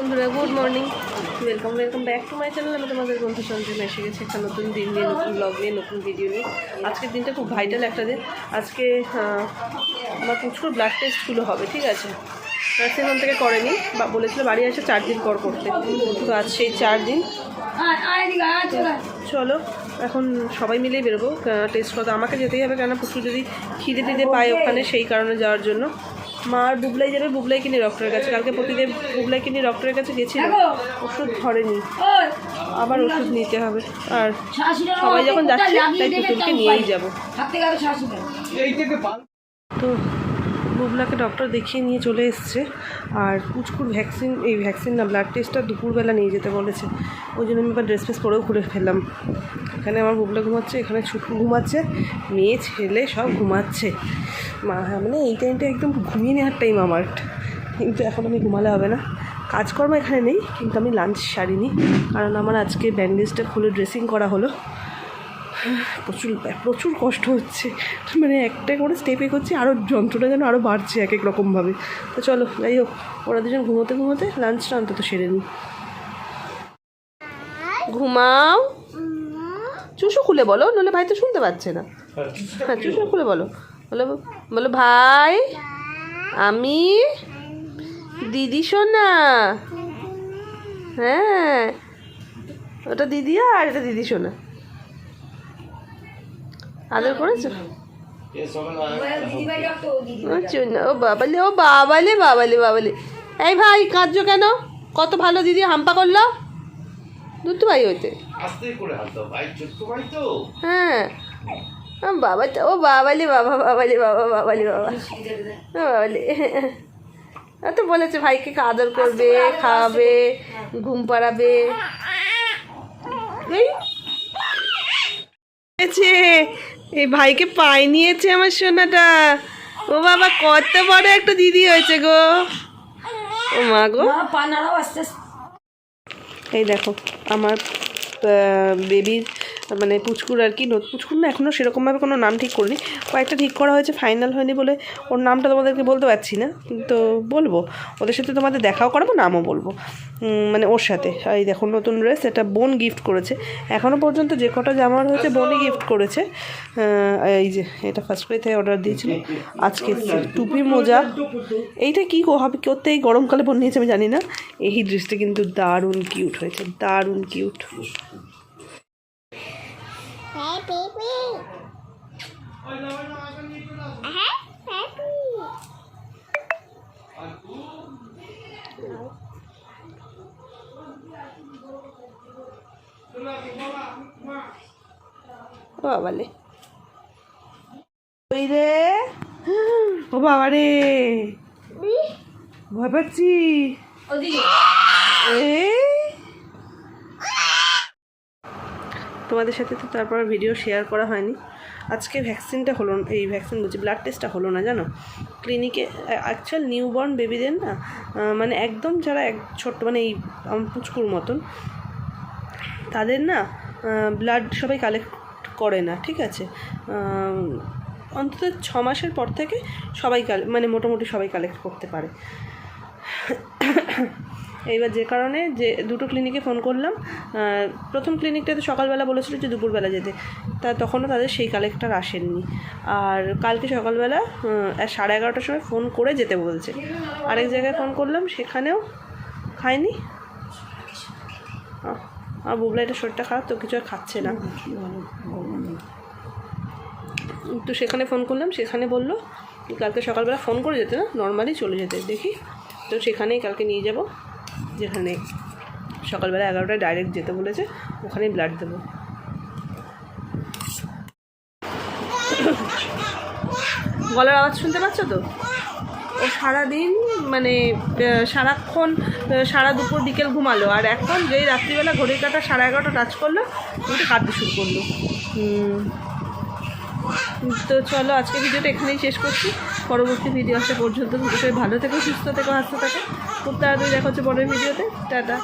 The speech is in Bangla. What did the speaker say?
বন্ধুরা good morning welcome welcome back to my channel আমি তোমাদের বন্ধু সঞ্জয় এসে গেছে একটা নতুন দিন নিয়ে, নতুন ব্লগ নিয়ে, নতুন ভিডিও নিয়ে। আজকের দিনটা খুব ভাইটাল একটা দিন। আজকে আমার প্রচুর ব্লাড টেস্টগুলো হবে, ঠিক আছে? নার্সিংহোম থেকে করেনি, বা বলেছিল বাড়ি এসে চার দিন পর করতে। তো আজ সেই চার দিন। চলো, এখন সবাই মিলেই বেরোবো টেস্ট করতে। আমাকে যেতেই হবে কেন প্রচুর যদি খিদে টিদে পায় ওখানে, সেই কারণে যাওয়ার জন্য। মা আর বুবলাই যাবে বুবলাই কিনে ডক্টরের কাছে? কালকে প্রতিদিন বুবলাই কিনে ডক্টরের কাছে গেছিল? ওষুধ ধরেনি। আবার ওষুধ নিতে হবে। আর সবাই যখন যাচ্ছে তাই পুতুলকে নিয়েই যাব। তো বুবলাকে ডক্টর দেখিয়ে নিয়ে চলে এসছে। আর পুচকুর ভ্যাকসিন এই ভ্যাকসিন না ব্লাড টেস্টটা দুপুরবেলা নিয়ে যেতে বলেছে। ওই জন্য আমি এবার ড্রেস ফ্রেস পরেও ঘুরে ফেললাম। এখানে আমার বুবলা ঘুমাচ্ছে, এখানে ছুটু ঘুমাচ্ছে, মেয়ে, ছেলে সব ঘুমাচ্ছে। মা মানে এই টাইমটা একদম ঘুমিয়ে নেওয়ার টাইম আমার। কিন্তু এখন আমি ঘুমালে হবে না। কাজকর্ম এখানে নেই, কিন্তু আমি লাঞ্চ সারিনি। কারণ আমার আজকে ব্যান্ডেজটা খুলে ড্রেসিং করা হলো। প্রচুর প্রচুর কষ্ট হচ্ছে। মানে একটা করে স্টেপে করছি আরও যন্ত্রটা যেন আরও বাড়ছে এক এক রকমভাবে। তো চলো যাই হোক ওরা দুজন ঘুমোতে ঘুমোতে লাঞ্চটা অন্তত সেরে নিই। ঘুমাও। চুষো খুলে বলো নলে ভাই তো শুনতে পাচ্ছে না। হ্যাঁ চুষো খুলে বলো। বলো। বলো ভাই আমি দিদি শোনা হ্যাঁ ওটা দিদি আর এটা দিদি শোনা আদর করেছ? ও চুনা, ও বাবালে ও বাবালে বাবালে বাবালে। এই ভাই কাঁদছো কেন? কত ভালো দিদি হাম্পা করল? দুটো ভাই হইতে। আস্তে করে ভাই ছোট্ট তো। হ্যাঁ। ও বাবা ও বাবালে বাবা বাবালে বাবা বাবালে বাবা। ও বাবালে। ও তো বলেছে ভাইকে আদর করবে খাওয়াবে ঘুম পাড়াবে। এই। হয়েছে এই ভাইকে পাই নিয়েছে আমার সোনাটা। ও বাবা কত বড় একটা দিদি হয়েছে গো। ও মা গো। এই দেখো আমার বেবির মানে পুচকুর আর কি পুচকুর না এখনও সেরকমভাবে কোনো নাম ঠিক করিনি। কয়েকটা ঠিক করা হয়েছে ফাইনাল হয়নি বলে ওর নামটা তোমাদেরকে বলতে পারছি না। তো বলব, ওদের সাথে তোমাদের দেখাও করাবো, নামও বলব। মানে ওর সাথে। এই দেখো, নতুন ড্রেস এটা বোন গিফট করেছে। এখনও পর্যন্ত যে কটা জামা হয়েছে, বোনই গিফট করেছে। এই যে, এটা ফার্স্ট করে থেকে অর্ডার দিয়েছিল। আজকে টুপি মোজা। এইটা কী হবে করতে এই গরমকালে বোন নিয়েছে আমি জানি না। এই ড্রেসটা কিন্তু দারুণ কিউট হয়েছে, দারুণ cute Hey, baby. Hey, baby. ও বাবালে ওই রে। ও বাবা রে। ভয় পাচ্ছি। এই তোমাদের সাথে তো তারপর ভিডিও শেয়ার করা হয়নি। আজকে ভ্যাকসিনটা হলো এই ভ্যাকসিন বলছি ব্লাড টেস্টটা হলো না, জানো? ক্লিনিকে অ্যাকচুয়াল নিউবর্ন বেবিদের না মানে একদম যারা এক ছোট্ট মানে এই পুচকুর মতন, তাদের না ব্লাড সবাই কালেক্ট করে না, ঠিক আছে? অন্তত ছ মাসের পর থেকে সবাই মানে মোটামুটি সবাই কালেক্ট করতে পারে। এইবার যে কারণে যে দুটো ক্লিনিকে ফোন করলাম প্রথম ক্লিনিকটাতে সকালবেলা বলেছিল যে দুপুরবেলা যেতে। তা তখনও তাদের সেই কালেক্টর আসেননি। আর কালকে সকালবেলা সাড়ে এগারোটার সময় ফোন করে যেতে বলছে। আরেক জায়গায় ফোন করলাম, সেখানেও খায়নি। আর বুবলাইটার শরীরটা খারাপ তো, কিছু আর খাচ্ছে না। তো সেখানে ফোন করলাম, সেখানে বলল কালকে সকালবেলা ফোন করে যেতে না নর্মালি চলে যেতে দেখি। তো সেখানেই কালকে নিয়ে যাব। যেখানে সকালবেলা এগারোটায় ডাইরেক্ট যেতে বলেছে, ওখানেই ব্লাড দেবো। গলার আওয়াজ শুনতে পাচ্ছ তো? ও সারাদিন মানে সারাক্ষণ সারা দুপুর বিকেল ঘুমালো, আর এখন যেই রাত্রিবেলা ঘড়ির কাটা সাড়ে এগারোটা টাচ করল কিন্তু কাঁদতে শুরু করল। তো চলো, আজকে ভিডিওটা এখানেই শেষ করছি। পরবর্তী ভিডিও আসা পর্যন্ত ভালো থেকো, সুস্থ থেকো, হাসতে থাকো। খুব তাড়াতাড়ি দেখা হচ্ছে পরের ভিডিওতে টাটা।